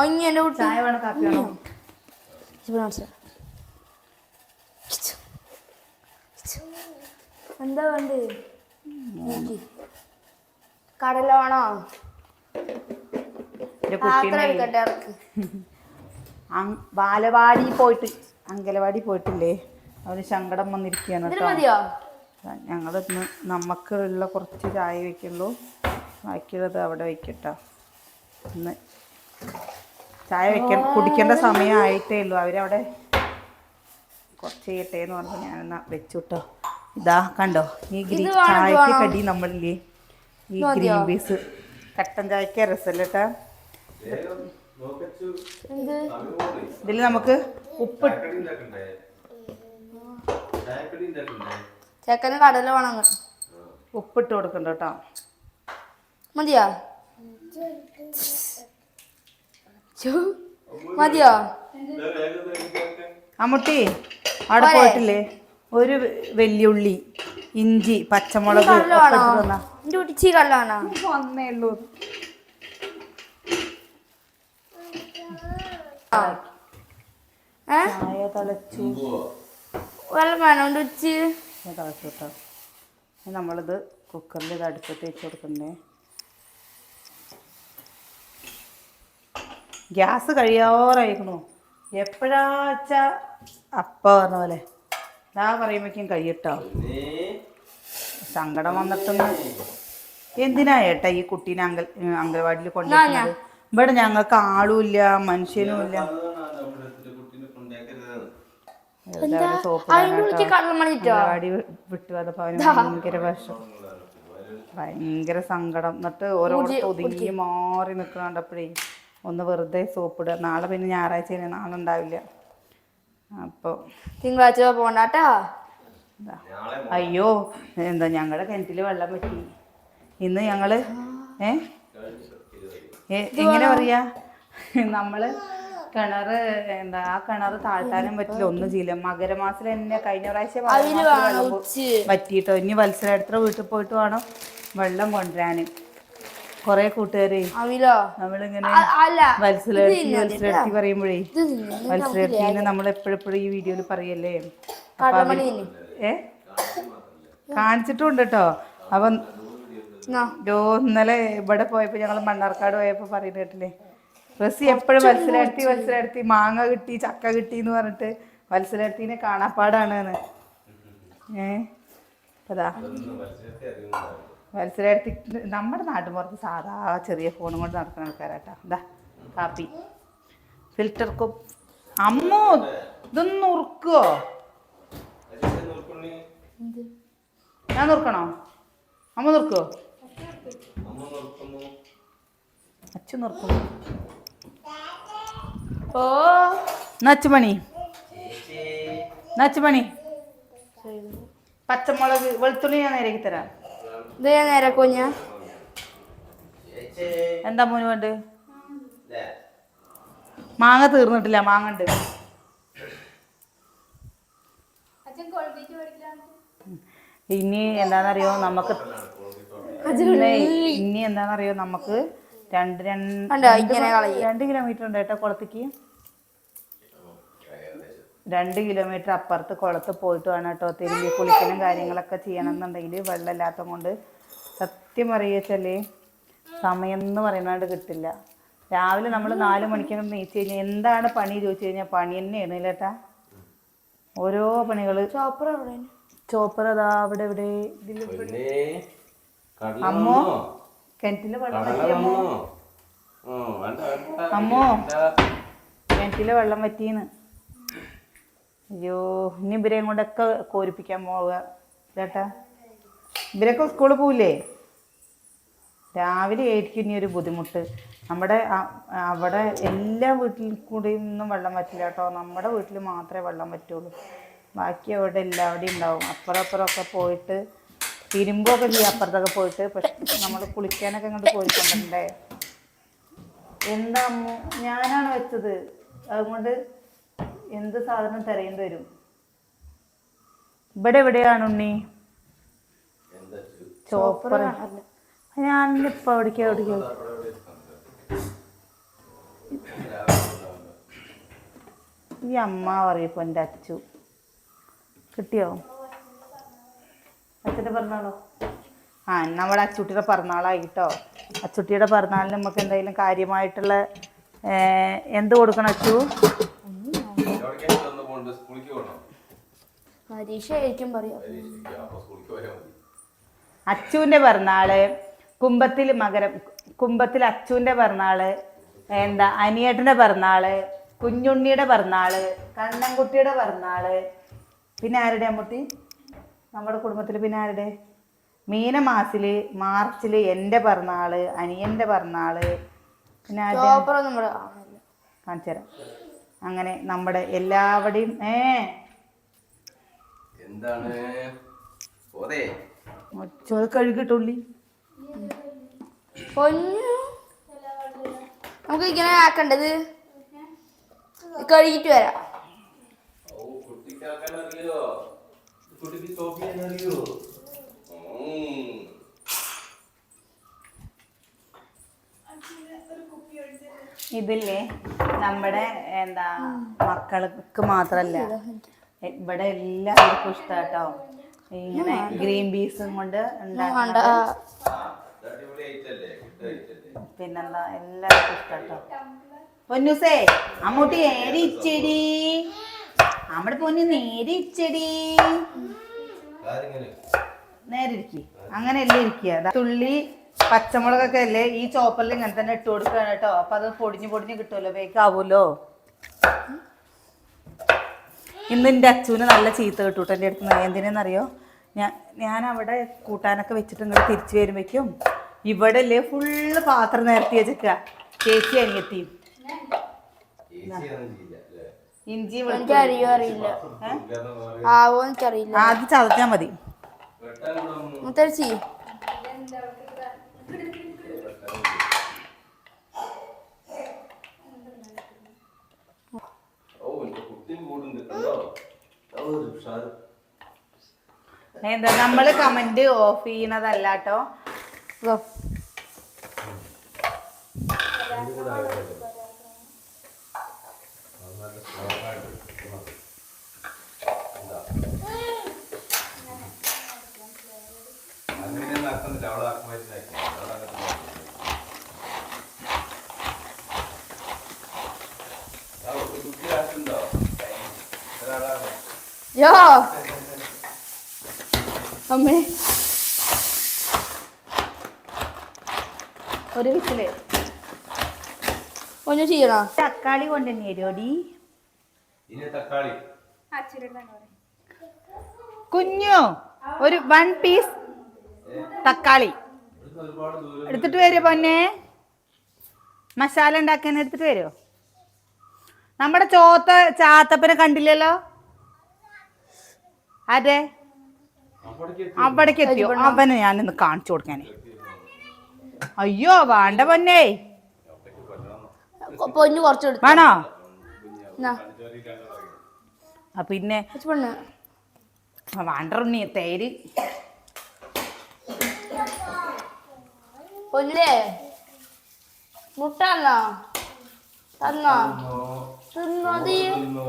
അഞ്ഞ എന്റെ കുട്ടി. ചായ വേണോ? കാപ്പി വേണോ? ഇപ്പൊ കാണിച്ചു എന്താ നോക്കി. കടല വേണോ? എന്റെ പാത്രം ഇറക്ക് ബാലവാടി പോയിട്ട് അങ്കലവാടി പോയിട്ടില്ലേ? അവന് സങ്കടം വന്നിരിക്കുകയാണ് കേട്ടോ. ഞങ്ങൾ ഇന്ന് നമുക്കുള്ള കുറച്ച് ചായ വെക്കുള്ളൂ ബാക്കിയുള്ളത് അവിടെ വെക്കട്ടോ ഇന്ന് ചായ വെക്കാൻ കുടിക്കേണ്ട സമയമായിട്ടേ ഉള്ളൂ അവരവിടെ കുറച്ച് ചെയ്യട്ടെ എന്ന് പറഞ്ഞപ്പോൾ ഞാനെന്നാ വെച്ചു കേട്ടോ ഇതാ കണ്ടോ? ഈ ഗ്രീൻ ചായക്ക്. കടി നമ്മളില്ലേ? ഈ? Green peas. കട്ടൻ ചായക്ക് രസമല്ല കേട്ടോ ഇതിൽ നമുക്ക് ഉപ്പ് ചേക്കന് കടല വേണം. ഉപ്പിട്ട് കൊടുക്കണ്ട കേട്ടോ മതിയോ? മതിയോ? അമ്മുട്ടി അവിടെ? പോയിട്ടില്ലേ? ഒരു വെല്ലുള്ളി ഇഞ്ചി പച്ചമുളക് വന്നേ. ഉള്ളൂ. വെള്ളം വേണോ? കേട്ടോ. നമ്മളിത് കുക്കറിൽ ഇത് അടുപ്പത്ത് വെച്ച് കൊടുക്കണ്ടേ? ഗ്യാസ് കഴിയാറായിരിക്കണു എപ്പോഴാച്ച അപ്പ പറഞ്ഞ പോലെ. ഇതാ പറയുമ്പോഴേക്കും കഴിയട്ടോ സങ്കടം വന്നിട്ടൊന്ന്. എന്തിനാ ഏട്ടാ ഈ കുട്ടീനെ അങ്ക അംഗൻവാടിയിൽ കൊണ്ടുപോകുന്നത് ഇവിടെ ഞങ്ങൾക്ക് ആളുമില്ല മനുഷ്യനും ഇല്ല. വിട്ടു വന്നപ്പോ അവന് ഭയങ്കര വിഷം. ഭയങ്കര സങ്കടം. എന്നിട്ട് ഓരോ ഒതുങ്ങി മാറി നിൽക്കണ കണ്ടപ്പോഴേ ഒന്ന് വെറുതെ സോപ്പിടുക. നാളെ പിന്നെ ഞായറാഴ്ച നാളെ ഉണ്ടാവില്ല അപ്പോൾ തിങ്കളാഴ്ച പോണ്ടാട്ടാ. അയ്യോ എന്താ ഞങ്ങളുടെ കിണറ്റിൽ വെള്ളം പറ്റി. ഇന്ന് ഞങ്ങൾ ഏ? എങ്ങനെ പറയാ? നമ്മൾ കിണറ് എന്താ ആ കിണറ് താഴ്ത്താനും പറ്റില്ല. ഒന്നും ചെയ്യില്ല മകരമാസം തന്നെ കഴിഞ്ഞ പ്രാവശ്യം പറ്റിയിട്ടോ? ഇനി വത്സരടുത്ത വീട്ടിൽ പോയിട്ട് വേണം വെള്ളം കൊണ്ടുവരാന്. കൊറേ കൂട്ടുകാരെ അവിലോ? നമ്മളിങ്ങനെ പറയുമ്പോഴേ. മത്സരത്തിന് നമ്മൾ എപ്പോഴെപ്പോഴും ഈ വീഡിയോയിൽ പറയല്ലേ? ഏ? കാണിച്ചിട്ടുണ്ട് കേട്ടോ അപ്പൊ ഇന്നലെ ഇവിടെ പോയപ്പോ ഞങ്ങൾ മണ്ണാർക്കാട് പോയപ്പോ പറയുന്ന കേട്ടില്ലേ? റസി എപ്പോഴും മത്സരത്തി മത്സരത്തി മാങ്ങ കിട്ടി ചക്ക കിട്ടി എന്ന് പറഞ്ഞിട്ട് മത്സരത്തിനെ കാണാപ്പാടാണ്. ഏ? അതാ. മത്സരടുത്തി നമ്മുടെ നാട്ടുപുറത്ത് സാധാ ചെറിയ ഫോണും കൊണ്ട് നടക്കുന്ന ആൾക്കാരാട്ടാ. എന്താ കാപ്പി. ഫിൽറ്റർ കൊപ്പ് അമ്മോ ഇതൊന്ന് നുറുക്കുവോ ഞാൻ നുറുക്കണോ? അമ്മ നുറുക്കോ? അച്ഛൻ നുറുക്കും ഓ നച്ചുമണി നച്ചുമണി പച്ചമുളക് വെളുത്തുള്ളി ഞാൻ നേരേക്ക് തരാം. ഇത് ഞാൻ നേരെ കുഞ്ഞ. എന്താ മോന് വേണ്ട മാങ്ങ തീർന്നിട്ടില്ല മാങ്ങ ഉണ്ട്. ഇനി എന്താണെന്നറിയോ നമുക്ക് ഇനി എന്താണെന്നറിയോ നമുക്ക് രണ്ട് രണ്ട് കണ്ടോ? ഇങ്ങനെ കളയും. രണ്ട് കിലോമീറ്റർ ഉണ്ട് കേട്ടോ കുളത്തേക്ക്. രണ്ട് കിലോമീറ്റർ അപ്പുറത്ത് കുളത്ത് പോയിട്ട് വേണം കേട്ടോ തിരുമ്പി കുളിക്കലും കാര്യങ്ങളൊക്കെ ചെയ്യണം എന്നുണ്ടെങ്കിൽ വെള്ളമില്ലാത്ത കൊണ്ട് സത്യം പറയുകച്ചല്ലേ സമയം എന്ന് പറയുന്നത് കിട്ടില്ല. രാവിലെ നമ്മൾ നാല് മണിക്കൊന്നും നീച്ച് കഴിഞ്ഞാൽ എന്താണ് പണി ചോദിച്ചു കഴിഞ്ഞാൽ പണി തന്നെയാണ് ഇല്ലേട്ടാ ഓരോ പണികൾ ചോപ്പർ ചോപ്പർ അതാ അവിടെ ഇവിടെ. അമ്മോ കിണറ്റിൽ വെള്ളം അമ്മോ? അമ്മോ കിണറ്റിൽ വെള്ളം പറ്റീന്ന് അയ്യോ ഇനി ഇവരെയും കൊണ്ടൊക്കെ കോരിപ്പിക്കാൻ പോവുക. ചേട്ടാ ഇവരൊക്കെ സ്കൂളിൽ പോവില്ലേ? രാവിലെ ആയിരിക്കും ഇനി ഒരു ബുദ്ധിമുട്ട്. നമ്മുടെ അവിടെ എല്ലാ വീട്ടിൽ കൂടി ഒന്നും വെള്ളം പറ്റില്ല കേട്ടോ. നമ്മുടെ വീട്ടിൽ മാത്രമേ വെള്ളം പറ്റുള്ളൂ. ബാക്കി അവിടെ എല്ലാവിടെയും ഉണ്ടാവും. അപ്പുറം അപ്പുറമൊക്കെ പോയിട്ട് തിരുമ്പൊക്കെ ചെയ്യാം അപ്പുറത്തൊക്കെ പോയിട്ട്. പക്ഷെ നമ്മൾ കുളിക്കാനൊക്കെ ഇങ്ങോട്ട് പോയിട്ടുണ്ടല്ലേ എന്താ ഞാനാണ് വെച്ചത്. അതുകൊണ്ട് എന്ത് സാധനം തിരയേണ്ടി വരും? ഇവിടെ എവിടെയാണ് ഉണ്ണി? ചോപ്പർ ഞാൻ എവിടേക്ക് എവിടേക്ക്? ഈ അമ്മ പറയപ്പോ എന്റെ അച്ചു. കിട്ടിയോ? അച്ഛന്റെ പിറന്നാളോ? ആ നമ്മുടെ അച്ചുട്ടിയുടെ പിറന്നാളായി കേട്ടോ അച്ചുട്ടിയുടെ പിറന്നാളിന് നമുക്ക് എന്തെങ്കിലും കാര്യമായിട്ടുള്ള എന്ത് കൊടുക്കണം അച്ചു? പോകണ്ട. സ്കൂളിലേക്ക് പോകണം പരീക്ഷ ആയിരിക്കും പറയാം അപ്പൊ സ്കൂളിലേക്ക് പോയാൽ മതി. അച്ചുവിന്റെ പിറന്നാൾ കുംഭത്തിൽ മകരം കുംഭത്തിൽ അച്ചുവിന്റെ പിറന്നാൾ എന്താ അനിയേട്ടന്റെ പിറന്നാൾ കുഞ്ഞുണ്ണിയുടെ പിറന്നാൾ കണ്ണൻകുട്ടിയുടെ പിറന്നാൾ. പിന്നെ ആരുടെ അമ്മൂട്ടി? നമ്മുടെ കുടുംബത്തിൽ പിന്നെ ആരുടെ? മീനമാസിൽ മാർച്ചിൽ എന്റെ പിറന്നാൾ അനിയന്റെ പിറന്നാൾ. പിന്നെ ആരുടെ? കാണിച്ചു തരാം. അങ്ങനെ നമ്മുടെ എല്ലാവരുടെയും ഏ. എന്താണ്? കഴുകിട്ടുള്ളി പൊന്നു. നമുക്ക് ഇങ്ങനെ ആക്കണ്ടത്? കഴുകിട്ട് വരാം. ഓ കുട്ടിക്കാക്കാൻ അറിയോ? കുട്ടിക്ക് സ്റ്റോപ്പ് ചെയ്യാൻ അറിയോ? ഇതില്ലേ നമ്മുടെ എന്താ മക്കൾക്ക് മാത്രല്ല. ഇവിടെ എല്ലാവർക്കും ഇഷ്ടാട്ടോ. ഇങ്ങനെ ഗ്രീൻ പീസും കൊണ്ട് പിന്നെന്താ എല്ലാവർക്കും ഇഷ്ടാട്ടോ. പൊന്നൂസേ അമ്മൂട്ടി നേരെ ഇച്ചടി നമ്മുടെ പൊന്നു നേരെ ഇച്ചടി നേരെ ഇരിക്കി. അങ്ങനെ എല്ലാം ഇരിക്കുക തുള്ളി പച്ചമുളകൊക്കെ അല്ലേ ഈ ചോപ്പറിൽ ഇങ്ങനെ തന്നെ ഇട്ട് കൊടുക്കുകയാണ് കേട്ടോ. അപ്പൊ അത് പൊടിഞ്ഞ് പൊടിഞ്ഞ് കിട്ടുമല്ലോ വേക്കാവൂലോ ഇന്ന് എന്റെ അച്ഛന് നല്ല ചീത്ത കിട്ടൂട്ടോ എന്റെ അടുത്ത് നിന്ന്. എന്തിനെന്നറിയോ ഞാൻ ഞാൻ അവിടെ കൂട്ടാനൊക്കെ വെച്ചിട്ട് ഇങ്ങോട്ട് തിരിച്ചു വരുമ്പോഴേക്കും ഇവിടെ അല്ലേ ഫുള്ള് പാത്രം നിരത്തി വെച്ചേക്ക ചേച്ചി അനിയത്തിയും ഇഞ്ചി അറിയില്ല. ആവോ എനിക്കറിയില്ല. ആദ്യം ചതച്ചാൽ മതി. മുത്തരിച്ചി എന്താ നമ്മൾ കമന്റ് ഓഫ് ചെയ്യണതല്ല കേട്ടോ ഇതോ. അങ്ങനെയൊന്നും ആക്കുന്നില്ല അവളെ ആക്കുമായിരുന്നു അവളെ അങ്ങനത്തെ ആ, ഒരു കുട്ടി ആക്കുന്നുണ്ടോ ഒരാളാണ് യോ. അമ്മേ. ഒരു വിസിൽ ഒന്ന് ചെയ്യണോ? തക്കാളി കൊണ്ടുതന്നെ തക്കാളി. കുഞ്ഞു ഒരു വൺ പീസ് തക്കാളി. എടുത്തിട്ട് വരുമോ പൊന്നെ? മസാല ഉണ്ടാക്കാൻ എടുത്തിട്ട് വരുമോ നമ്മുടെ ചോത്ത ചാത്തപ്പനെ കണ്ടില്ലല്ലോ? അതെ അവിടേക്ക് എത്തിയോ? അവനെ ഞാനിന്ന് കാണിച്ചു കൊടുക്കാനേ. അയ്യോ വേണ്ട പൊന്നേ. പൊന്നു കുറച്ചെടുത്തു. വേണോ? പിന്നെ. വേണ്ട പെണ്ണ് തേര്. പൊന്നിലേ മുട്ട തന്നോ? തന്നോ? തിന്നോ.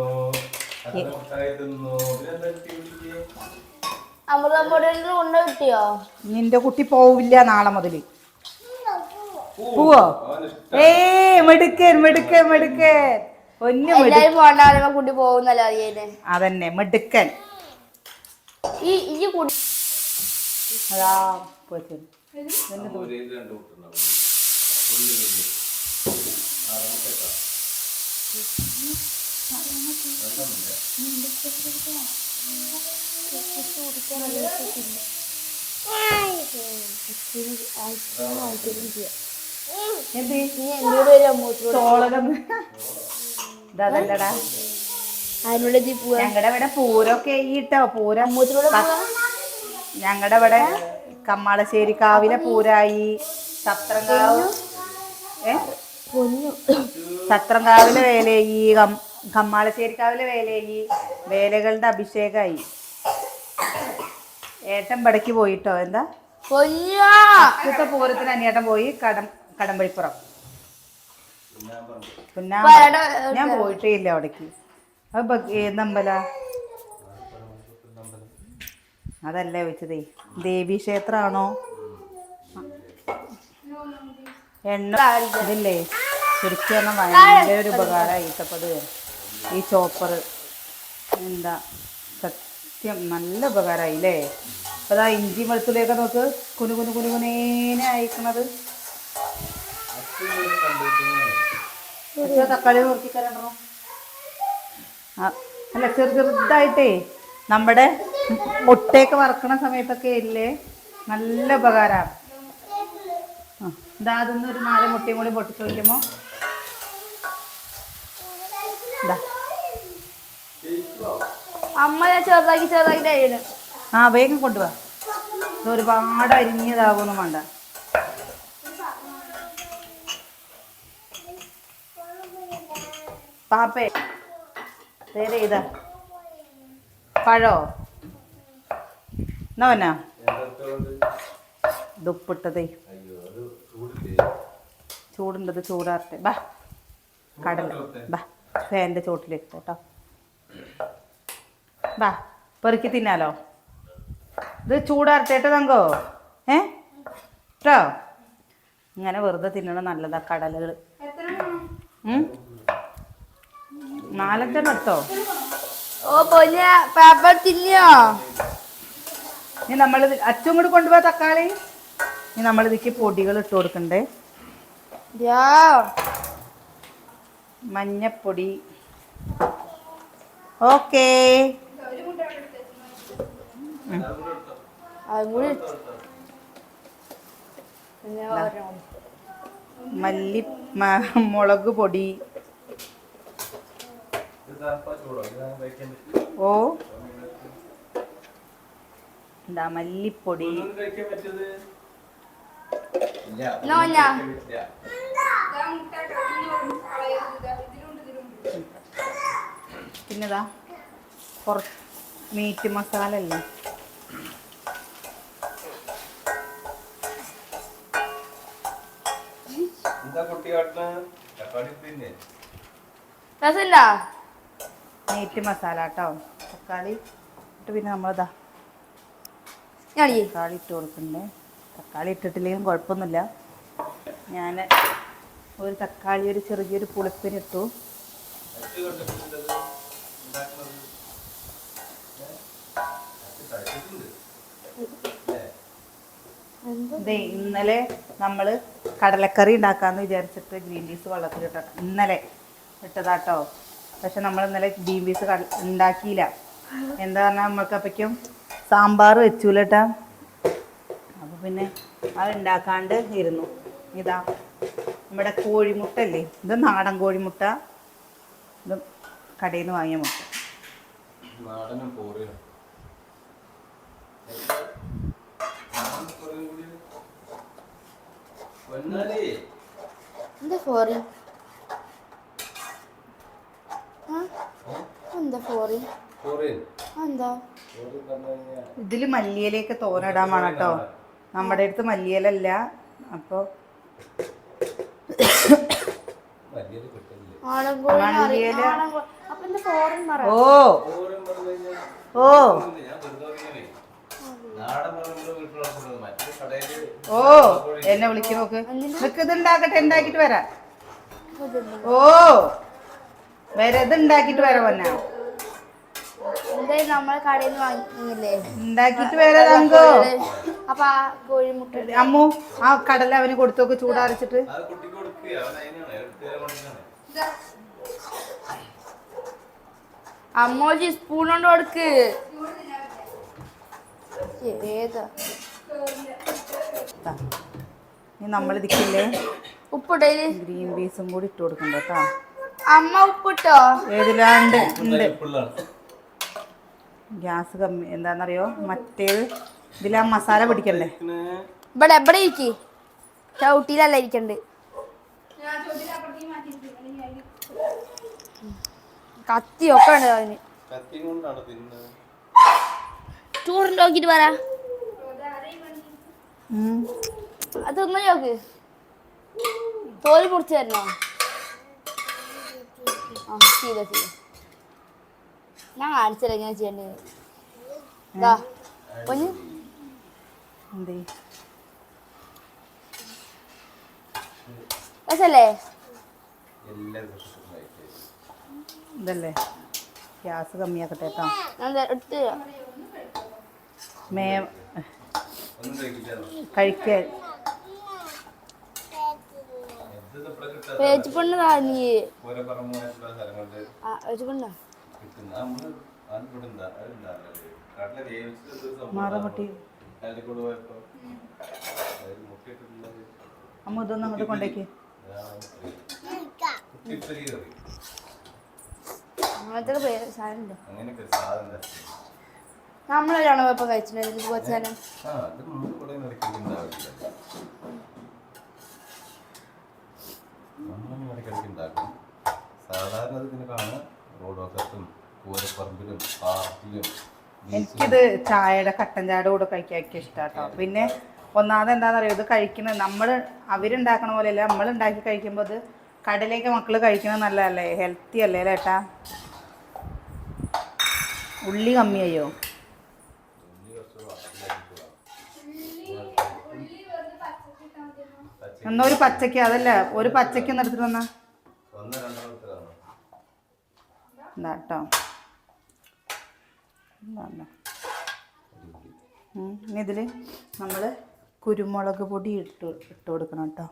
നിന്റെ കുട്ടി പോവില്ല നാളെ മുതൽ പോവോ? ഏ മിടുക്കൻ മിടുക്കൻ മിടുക്കൻ. കുട്ടി പോകുന്നല്ലോ അതന്നെ മെടുക്കൻ. ഈ ഇതല്ലടാ പോവാ ഞങ്ങളുടെ ഇവിടെ പൂരമൊക്കെ ഈട്ടോ പൂരം ഞങ്ങളുടെ ഇവിടെ കമ്മാളശ്ശേരി കാവിലെ പൂരായി സത്രങ്കാവ് ഏ? സത്രം കാവിലെ വേലയി കമ്മാളശ്ശേരിക്കാവിലെ വേലയായി. വേലകളുടെ അഭിഷേകമായി ഏട്ടൻ പടക്ക് പോയിട്ടോ? എന്താ? ഇന്നത്തെ പൂരത്തിന് അനിയേട്ടൻ പോയി കടം കടമ്പഴിപ്പുറം പിന്നെ ഞാൻ പോയിട്ടേ ഇല്ല അവിടേക്ക്. അത് ഏതമ്പല അതല്ല ചോദിച്ചതേ. ദേവി ക്ഷേത്രമാണോ എണ്ണ ഇതില്ലേ? ശരിക്കും ഭയങ്കര ഒരു ഉപകാരമായിട്ടപ്പത് ഈ ചോപ്പർ. എന്താ? സത്യം നല്ല ഉപകാരമായി അല്ലേ അപ്പോൾ അതാ ഇഞ്ചി വെളുത്തുള്ളിയൊക്കെ നോക്ക്. കുനു കുനു കുനു കുനേനെ പക്ഷേ തക്കാളി നോക്കിത്തരണ്ടോ ആ അല്ല ചെറു ചെറുതായിട്ടേ നമ്മുടെ മുട്ടയൊക്കെ വറക്കണ സമയത്തൊക്കെ ഇല്ലേ? നല്ല ഉപകാരമാണ് ഇതാ അതൊന്നും ഒരു നാല് മുട്ടയും കൂടി പൊട്ടിച്ച് ഇതാ. അമ്മ ഞാൻ ചെറുതാക്കി ചെറുതാക്കി അരിയണം ആ വേഗം കൊണ്ടുവാ. ഒരുപാട് അരിഞ്ഞതാകുമൊന്നും വേണ്ട. പാപ്പേ നേരെ ഇതാ. പഴോ? എന്നാ വന്നാ ചൂടില്ലേ ചൂടുണ്ടത് ചൂടാറട്ടെ. ബാ കടല. ബാ ഫാന്റെ ചോട്ടിലേക്ക് കേട്ടോ ബാ പെറുക്കി തിന്നാലോ. ഇത് ചൂടാർത്തേട്ട് തങ്കോ? ഏ? കേട്ടോ ഇങ്ങനെ വെറുതെ തിന്നണം നല്ലതാ കടലകൾ നാലഞ്ചെണ്ണം എടുത്തോ? ഓ പൊന്ന പാപ്പ തിന്നോ ഇനി നമ്മൾ അച്ചും കൂടി കൊണ്ടുപോകാ തക്കാളി. ഇനി നമ്മൾ ഇതിക്ക് പൊടികൾ ഇട്ട് കൊടുക്കണ്ടേ. മഞ്ഞപ്പൊടി. ഓക്കേ. അതും കൂടി പിന്നെ മല്ലി മുളക് പൊടി. ഓ. എന്താ മല്ലിപ്പൊടി. പിന്നെതാ കുറച്ച് മീറ്റ് മസാല അല്ലേ രസമുണ്ടാ മീറ്റ് മസാല കേട്ടോ തക്കാളി ഇട്ട് പിന്നെ നമ്മളതാ തക്കാളി ഇട്ട് കൊടുക്കണ്ടേ തക്കാളി ഇട്ടിട്ടില്ലെങ്കിലും കുഴപ്പമൊന്നുമില്ല. ഞാൻ ഒരു തക്കാളി ഒരു ചെറിയൊരു പുളിപ്പിന് ഇട്ടു. അച്ഛൻ ഇന്നലെ നമ്മൾ കടലക്കറി ഉണ്ടാക്കാന്ന് വിചാരിച്ചിട്ട് ഗ്രീൻ പീസ് വെള്ളത്തിലിട്ട ഇന്നലെ ഇട്ടതാട്ടോ. പക്ഷെ നമ്മൾ ഇന്നലെ ഗ്രീൻ പീസ് ഉണ്ടാക്കിയില്ല. എന്താ പറഞ്ഞാൽ നമ്മൾക്ക് അപ്പം സാമ്പാർ വെച്ചൂലട്ടാ അപ്പോൾ പിന്നെ അത് ഉണ്ടാക്കാണ്ട് ഇരുന്നു. ഇതാ നമ്മുടെ കോഴിമുട്ട അല്ലേ ഇത് നാടൻ കോഴിമുട്ട. ഇത് കടയിൽ നിന്ന് വാങ്ങിയ മുട്ട. എന്താ ഫോറി? എന്താ? ഫോറി പോറിയൻ എന്താ ഇതിൽ മല്ലിയിലേക്ക് തോരടാമാണ് വേണം കേട്ടോ. നമ്മുടെ അടുത്ത് മല്ലിയിലല്ല. അപ്പൊ ഫോറിൻ ഓ. ഓ. ഓ എന്നെ വിളിക്ക് നോക്ക്. നിനക്ക് ഇത് ഉണ്ടാക്കട്ടെ ഉണ്ടാക്കിട്ട് വരാം ഓ വേറെ ഇത് ഉണ്ടാക്കിട്ട് വരാം പൊന്നാ. ഉണ്ടാക്കിട്ട് വരാ തങ്കോ. അപ്പൊ ആ കോഴിമുട്ട അമ്മു ആ കടല അവന് കൊടുത്തോക്ക് ചൂടാറിച്ചിട്ട്. അമ്മോജി സ്പൂൺ കൊണ്ട് കൊടുക്ക്. ഏതാ. ഇനി നമ്മൾ ഇതിക്കില്ലേ ഉപ്പിടയിൽ ഗ്രീൻ പീസും കൂടി ഇട്ട് കൊടുക്കണ്ട കേട്ടോ അമ്മ ഉപ്പിട്ടോ? ഏതിലാണ്ട് ഉണ്ട്. ഗ്യാസ് കമ്മി എന്താണെന്നറിയോ മറ്റേത് ഇതിൽ ആ മസാല പിടിക്കണ്ടേ? ഇവിടെ എവിടെ ഇരിക്കി? ചവിട്ടിയിലല്ല ഇരിക്കണ്ട്. കത്തി ഒക്കെ ഉണ്ട് അതിന്? കത്തി കൊണ്ടാണ് തിന്നത് ടൂറിന്റെ നോക്കിട്ട് പറ. അതൊന്നും നോക്ക്. തോൽ മുറിച്ച് തരണോ? ആ ചെയ്ത ചെയ്ത. ഞാൻ കാണിച്ചില്ല എങ്ങനെ ചെയ്യേണ്ടത്. ഇതാ ഒന്ന് രസല്ലേ? ഇതല്ലേ? ഗ്യാസ് കമ്മിയാക്കട്ടെ കേട്ടോ എടുത്ത്. മേ കഴിക്കാൻ എന്ത് ഇപ്പഴ കിട്ടാ പേച്ച് പെണ്ണ് നീ ഓരോ പറമ്പുമായിട്ടുള്ള സ്ഥലങ്ങളുണ്ട് ആ പേച്ച് പെണ്ണ? കിട്ടുന്ന നമ്മൾ അതിവിടെ ഉണ്ടാ അതുണ്ടാവില്ല കടല വേവിച്ചിട്ട് ഒരു സംഭവം മാറാൻ പറ്റി. കാലിക്കൂട് പോയപ്പോ അതിൽ മുട്ടയിട്ടുള്ളത് അമ്മ ഇതൊന്നും അങ്ങോട്ട് കൊണ്ടേക്ക്. അങ്ങനത്തെ സാധനം അങ്ങനെയൊക്കെ സാധനം. നമ്മളൊരാണോ ഇപ്പൊ കഴിച്ചിട്ടുണ്ടായിരുന്നു കൊച്ചാനം സാധാരണ റോഡ് വക്കത്തും പൂരപ്പറമ്പിലും പാർക്കിലും എനിക്കിത് ചായയുടെ കട്ടൻ ചായയുടെ കൂടെ കഴിക്കാൻ ഇഷ്ടാട്ടോ. പിന്നെ ഒന്നാമത് എന്താണെന്നറിയോ? ഇത് കഴിക്കുന്നത് നമ്മൾ അവരുണ്ടാക്കണ പോലെയല്ല നമ്മൾ ഉണ്ടാക്കി കഴിക്കുമ്പോൾ ഇത് കടലേക്ക് മക്കൾ കഴിക്കുന്നത് നല്ലതല്ലേ? ഹെൽത്തി അല്ലേ ചേട്ടാ ഉള്ളി കമ്മിയായോ? എന്നാ ഒരു പച്ചക്ക് അതല്ല? ഒരു പച്ചക്ക് ഒന്ന് എടുത്തിട്ട് വന്നാ. എന്താ കേട്ടോ ഇനി ഇതിൽ നമ്മൾ കുരുമുളക് പൊടി ഇട്ട് ഇട്ട് കൊടുക്കണം കേട്ടോ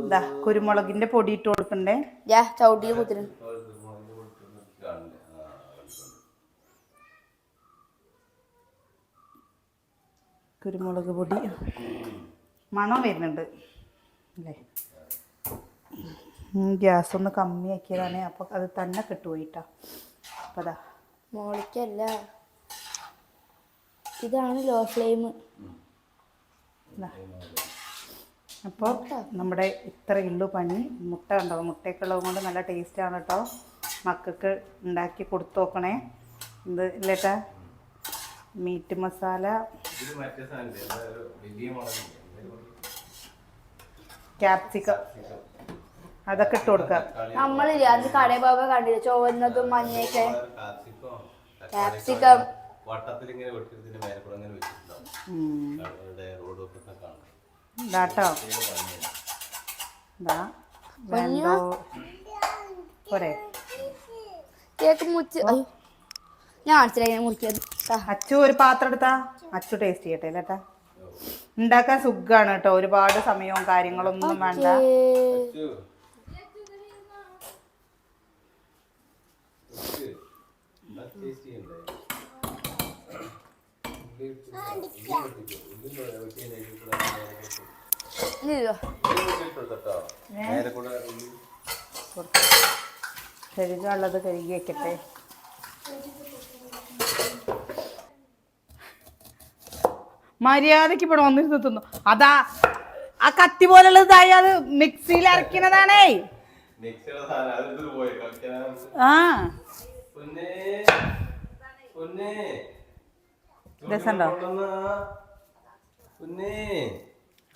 ഇതാ കുരുമുളകിന്റെ പൊടി ഇട്ട് കൊടുക്കണ്ടേ? യാ ചവിട്ടിയിൽ കുത്തിരും കുരുമുളക് പൊടി. മണം വരുന്നുണ്ട്. അല്ലേ? ഗ്യാസ് ഒന്ന് കമ്മിയാക്കിയതാണ്. അപ്പോൾ അത് തന്നെ കിട്ടുപോയിട്ടാ അപ്പോൾ അതാ മോളിക്കല്ല. ഇതാണ് ലോ ഫ്ലെയിം അപ്പോൾ നമ്മുടെ ഇത്ര ഉള്ളു പണി. മുട്ട കണ്ടോ? മുട്ടയൊക്കെ ഉള്ളത് കൊണ്ട് നല്ല ടേസ്റ്റാണ് കേട്ടോ മക്കൾക്ക് ഉണ്ടാക്കി കൊടുത്തു നോക്കണേ ഇത് ഇല്ലേട്ടാ? മീറ്റ് മസാല? ക്യാപ്സിക്കം അതൊക്കെ ഇട്ട് കൊടുക്കാം. നമ്മളില്ല അന്ന് കടയിൽ കണ്ടില്ല? ചുവന്നതും മഞ്ഞയൊക്കെ. ക്യാപ്സിക്കം വട്ടത്തിൽ ഇങ്ങനെ വെട്ടിയതിന് മേലെ കൂടെ അങ്ങനെ വെച്ചിട്ടുണ്ടാവും. ഉം. അവിടെ റോഡ് ഒക്കെ കാണും. ഇതാട്ടോ. ഇതാ വേണ്ടോ പോരെ. കേക്ക് മുച്ച്. ഞാൻ കാണിച്ചില്ല മുറിക്കത് അച്ചു ഒരു പാത്രം എടുത്താ? അച്ചു ടേസ്റ്റ് ചെയ്യട്ടെ അല്ലേട്ടാ ഉണ്ടാക്കാൻ സുഖാണ് കേട്ടോ ഒരുപാട് സമയവും കാര്യങ്ങളൊന്നും വേണ്ട. കഴുകാനുള്ളത് കഴുകി അച്ചു. എന്താ taste ചെയ്യണ്ടേ? ഉള്ളി ഇട്ട് ഉള്ളി പൊട്ടിക്കോ. ഉള്ളി വെട്ടിയതിന്റെ ഇതിൽ കൂടെ മേലെ കൂടെ ഇത് ഇതോ. ഉള്ളി പൊട്ടിയിട്ട് കേട്ടോ. മേലെ കൂടെ ഉള്ളി കഴുകാനുള്ളത് കഴുകി വെക്കട്ടെ മര്യാദയ്ക്ക് ഇവിടെ വന്നിരുന്ന് തിന്നു. അതാ ആ കത്തി പോലുള്ളതായി അത് മിക്സിയിൽ കളിക്കാൻ ആ. രസമുണ്ടോ?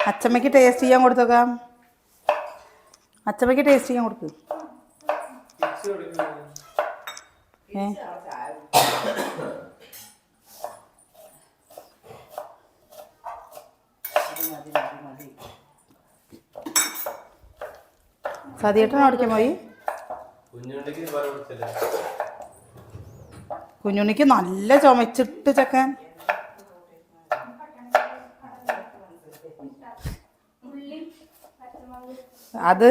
അച്ചമ്മയ്ക്ക് ടേസ്റ്റ് ചെയ്യാൻ കൊടുത്തേക്കാം. അച്ചമ്മയ്ക്ക് ടേസ്റ്റ് ചെയ്യാൻ കൊടുക്ക്. ഏ? സതിയേട്ടൻ അവിടേക്ക് പോയി. കുഞ്ഞുണ്ണിക്ക് നല്ല ചുമച്ചിട്ട് ചക്കൻ. അത്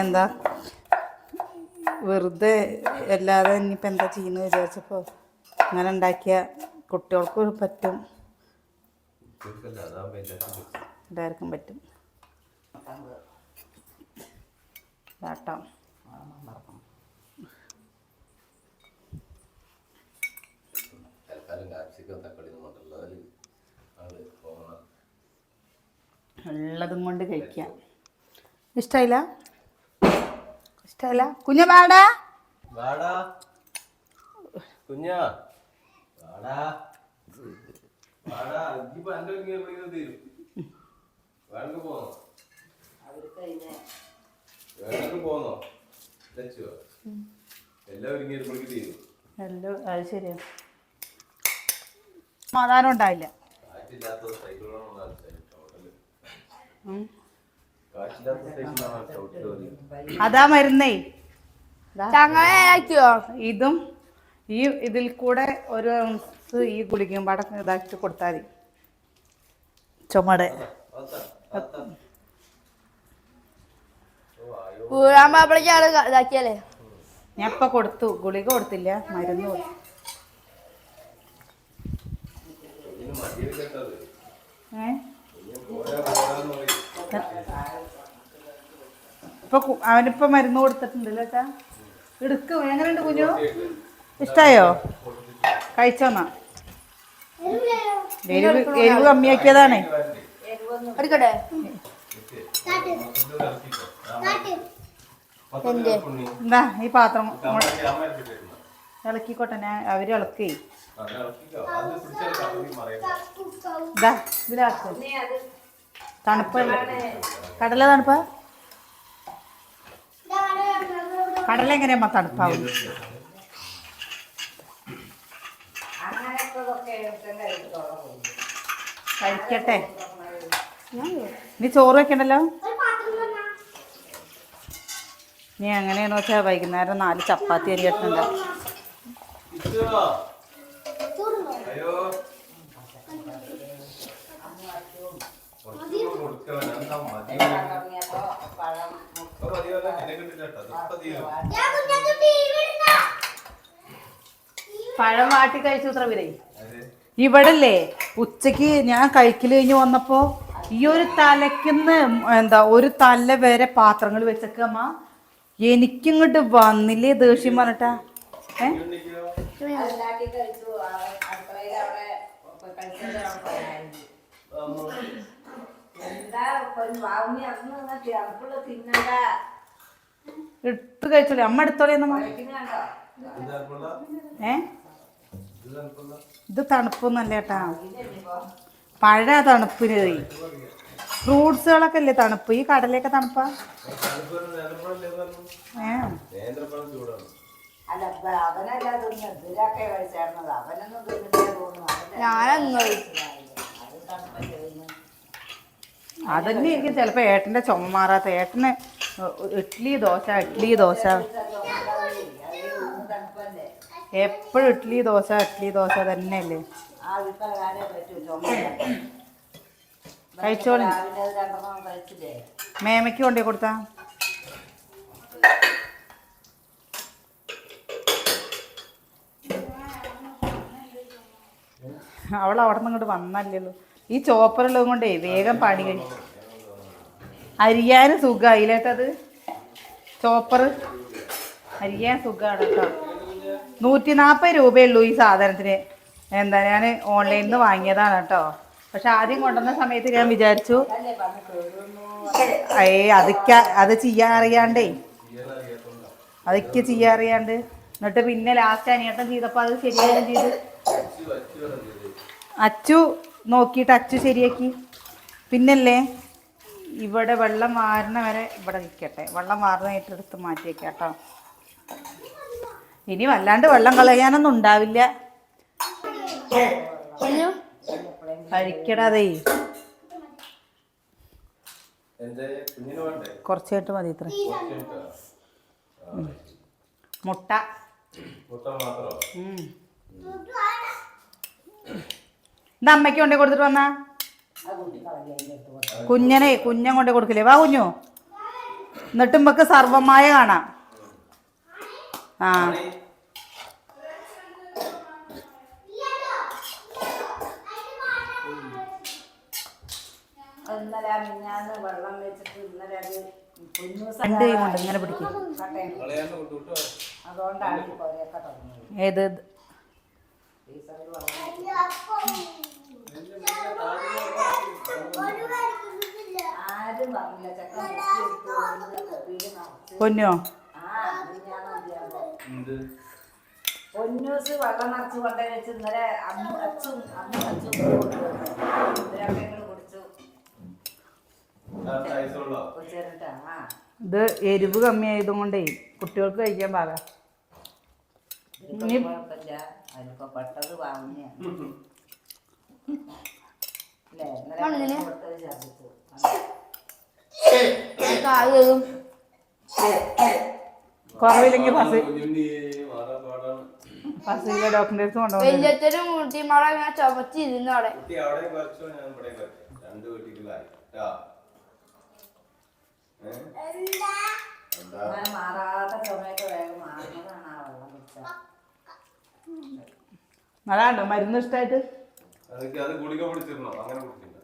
എന്താ വെറുതെ അല്ലാതെ ഇനിയിപ്പോൾ എന്താ ചെയ്യുന്നത് വിചാരിച്ചപ്പോൾ അങ്ങനെ ഉണ്ടാക്കിയ കുട്ടികൾക്ക് പറ്റും. എല്ലാവർക്കും പറ്റും കേട്ടോ തൽക്കാലം കാപ്സിക്കം തക്കാളി ഒന്നും കൊണ്ടല്ലോ അതിൽ അത് പോകണം. ഉള്ളതും കൊണ്ട് കഴിക്കാം. ഇഷ്ടമില്ല ഇഷ്ടമില്ല കുഞ്ഞ പാടാ വാടാ. കുഞ്ഞാ. വാടാ. വാടാ. ഇപ്പൊ എന്റെ പോന്നോ? എല്ലാം ഒരുങ്ങി വരുമ്പോഴേക്ക് തീരും എല്ലാം അത് ശരിയാണ് സമാധാനം ഉണ്ടാവില്ല. കാറ്റില്ലാത്ത. കാറ്റില്ലാത്ത സൈക്കിളാണ് അതാ മരുന്നേ. ചങ്ങനെ ആക്കിയോ ഇതും ഈ ഇതിൽ കൂടെ ഒരു ഔൺസ് ഈ ഗുളികയും പടക്കം ഇതാക്കി കൊടുത്താൽ മതി. ചുമടെ. വീഴാൻ പാപ്പളേക്കാണ് ഇതാക്കിയല്ലേ ഞാൻ ഇപ്പം കൊടുത്തു. ഗുളിക കൊടുത്തില്ല. മരുന്ന് കൊടുത്തു. ഇപ്പൊ അവനിപ്പോ മരുന്ന് കൊടുത്തിട്ടുണ്ടല്ലോ ചേട്ടാ. എടുക്കും. എങ്ങനെയുണ്ട് കുഞ്ഞു? ഇഷ്ടായോ? കഴിച്ചോന്നാ. എരിവ് എരിവ് കമ്മിയാക്കിയതാണേ. എടുക്കട്ടെ? എന്ത്? എന്താ ഈ പാത്രം ഇളക്കിക്കോട്ടെ ഞാൻ അവർ ഇളക്കേ. ഇതാ ഇതിലാക്കും. തണുപ്പല്ല? കടല തണുപ്പ? കടല എങ്ങനെയമ്മ തണുപ്പാവും? കഴിക്കട്ടെ. നീ ചോറ് വെക്കണ്ടല്ലോ? നീ എങ്ങനെയാന്ന് വെച്ചാൽ വൈകുന്നേരം നാല് ചപ്പാത്തി അരി തീരും പഴം വാട്ടി കഴിച്ചു ഉത്രവിരേ അതെ ഇവിടല്ലേ ഉച്ചയ്ക്ക് ഞാൻ കഴിക്കൽ കഴിഞ്ഞ് വന്നപ്പോ ഈ ഒരു തലക്കുന്ന് എന്താ ഒരു തല വരെ പാത്രങ്ങൾ വെച്ചേക്കമ്മ എനിക്കിങ്ങോട്ട് വന്നില്ലേ ദേഷ്യം പറഞ്ഞിട്ടാ? ഏ? കഴിച്ചോളെ. അമ്മ എടുത്തോളെ ഏ? ഇത് തണുപ്പൊന്നല്ല ചേട്ടാ പഴ തണുപ്പിന് ഫ്രൂട്ട്സുകളൊക്കെ അല്ലേ തണുപ്പ്? ഈ കടലൊക്കെ തണുപ്പാ. അതന്നെ എനിക്ക് ചിലപ്പോ ഏട്ടന്റെ ചുമ മാറാത്ത ഏട്ടന് ഇഡ്ഡലി ദോശ ഇഡ്ഡലി ദോശ. എപ്പോഴും ഇഡ്ഡലി ദോശ ഇഡ്ഡലി ദോശ തന്നെയല്ലേ ആ വീട്ടിലെ കാര്യം പറ്റൂ ചുമ കഴിച്ചോളി. മേമയ്ക്ക് കൊണ്ടേ കൊടുത്താ. അവൾ അവിടെ നിന്ന് ഇങ്ങോട്ട് വന്നല്ലല്ലോ ഈ ചോപ്പറുള്ളത് കൊണ്ടേ വേഗം പണി കഴിച്ചു അരിയാനും സുഖമായില്ലേട്ടത് ചോപ്പർ അരിയാൻ സുഖമാണ് കേട്ടോ. നൂറ്റി നാൽപ്പത് രൂപയുള്ളൂ ഈ സാധനത്തിന്. എന്താ ഞാൻ ഓൺലൈനിൽ നിന്ന് വാങ്ങിയതാണ് കേട്ടോ. പക്ഷെ ആദ്യം കൊണ്ടുവന്ന സമയത്ത് ഞാൻ വിചാരിച്ചു ഏ അതൊക്കെ അത് ചെയ്യാൻ അറിയാണ്ടേ അതൊക്കെ ചെയ്യാൻ അറിയാണ്ട് എന്നിട്ട് പിന്നെ ലാസ്റ്റ് അനിയട്ടം ചെയ്തപ്പോൾ അത് ശരിയാകും ചെയ്ത്. അച്ചു നോക്കിയിട്ട് അച്ചു ശരിയാക്കി. പിന്നല്ലേ ഇവിടെ വെള്ളം വാരണ വരെ ഇവിടെ നിൽക്കട്ടെ. വെള്ളം വാർന്ന ഏറ്റെടുത്ത് മാറ്റിയേക്കാട്ടോ ഇനി വല്ലാണ്ട് വെള്ളം കളയാനൊന്നും ഉണ്ടാവില്ല. കഴിക്കടാതേ കുറച്ചായിട്ട് മതി ഇത്ര? മുട്ട. ഇത് അമ്മയ്ക്ക് കൊണ്ടേ കൊടുത്തിട്ട് വന്നാ? കുഞ്ഞനെ കുഞ്ഞൻ കൊണ്ടേ കൊടുക്കില്ലേ? വാ കുഞ്ഞു. എന്നിട്ടും നമുക്ക് സർവമായ കാണാം. ആ. ഇന്നലെ ആ മിഞ്ഞാന്ന് വെള്ളം വെച്ചിട്ട് ഇന്നലെ അത് ഇങ്ങനെ പിടിക്കും. അതുകൊണ്ടാണ് ഈ തുടങ്ങിയത് ഏത് ആരും പറഞ്ഞില്ല ചെക്കൻ പൊന്നോ? പൊന്നൂസ് വെള്ളം നിറച്ച് കൊണ്ടുപോയി വെച്ച് ഇന്നലെ അമ്മ അച്ഛൻ അമ്മ അച്ഛൻ കൊണ്ടുവന്നു ഇത് എരിവ് കമ്മിയായത് കൊണ്ടേ കുട്ടികൾക്ക് കഴിക്കാൻ പാക കുറവില്ലെങ്കിൽ പസ് ഫസീലെ ഡോക്ടറിന്റെ അടുത്ത് കൊണ്ടുപോകും വലിയച്ഛനും കുട്ടിമാരെ ഇങ്ങനെ ചുമച്ചിരുന്നു അവിടെ കുട്ടി അവിടെ കുറച്ചോ ഞാൻ ഇവിടെ കുറച്ചു രണ്ട് വീട്ടിലായി ട്ടാ. ഏ? എന്താ അങ്ങനെ മാറാത്ത ചുമയൊക്കെ വേഗം മാറുന്നതാണ് ആ വെള്ളം കുടിച്ചാൽ അതാണ്ടോ മരുന്ന് ഇഷ്ടായിട്ട്? അതൊക്കെ അത് ഗുളിക അങ്ങനെ കുടിക്കണ്ട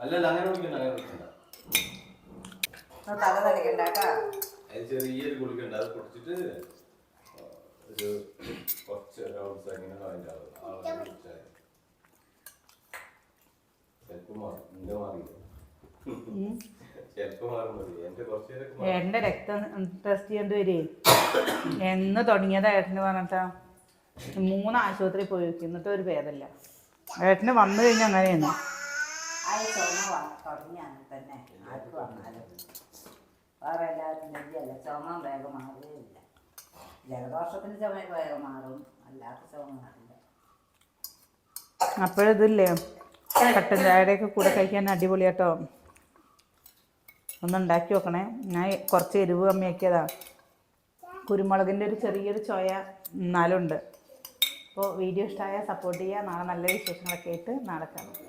അല്ലല്ല അങ്ങനെ കുടിക്കണ്ട അങ്ങനെ കുടിക്കണ്ട. തല തലക്കണ്ട കേട്ടോ. അത് ചെറിയൊരു ഗുളിക ഉണ്ട്. അത് കുടിച്ചിട്ട് ഒരു കുറച്ച് റൗണ്ട്സ് അങ്ങനെ അതിന്റെ ആളെ കുടിച്ചാൽ ചിലപ്പോൾ മാറും. മാറിയില്ല. എന്റെ രക്തം ടെസ്റ്റ് ചെയ്യേണ്ടി വരുവേ എന്ന് തുടങ്ങിയതാ ഏട്ടന് പറഞ്ഞിട്ടാ. മൂന്ന് ആശുപത്രി പോയി എന്നിട്ട് ഒരു ഭേദമില്ല ഏട്ടന് വന്നു കഴിഞ്ഞാൽ അങ്ങനെയാണ് വേറെ ചുമ വേഗം മാറുകയില്ല. ജലദോഷത്തിന് ചുമയൊക്കെ വേഗം മാറും. അല്ലാത്ത ചുമ മാറില്ല. അപ്പോഴിതില്ലേ? കട്ടൻ ചായയുടെയൊക്കെ കൂടെ കഴിക്കാൻ അടിപൊളിയാട്ടോ. ഒന്ന് ഉണ്ടാക്കി വെക്കണേ. ഞാൻ കുറച്ച് എരിവ് കമ്മിയാക്കിയതാണ് കുരുമുളകിന്റെ ഒരു ചെറിയൊരു ചോയ എന്നാലും ഉണ്ട് അപ്പോൾ വീഡിയോ ഇഷ്ടമായ സപ്പോർട്ട് ചെയ്യുക. നാളെ നല്ല വിശേഷങ്ങളൊക്കെ ആയിട്ട് നാളെ കാണാം.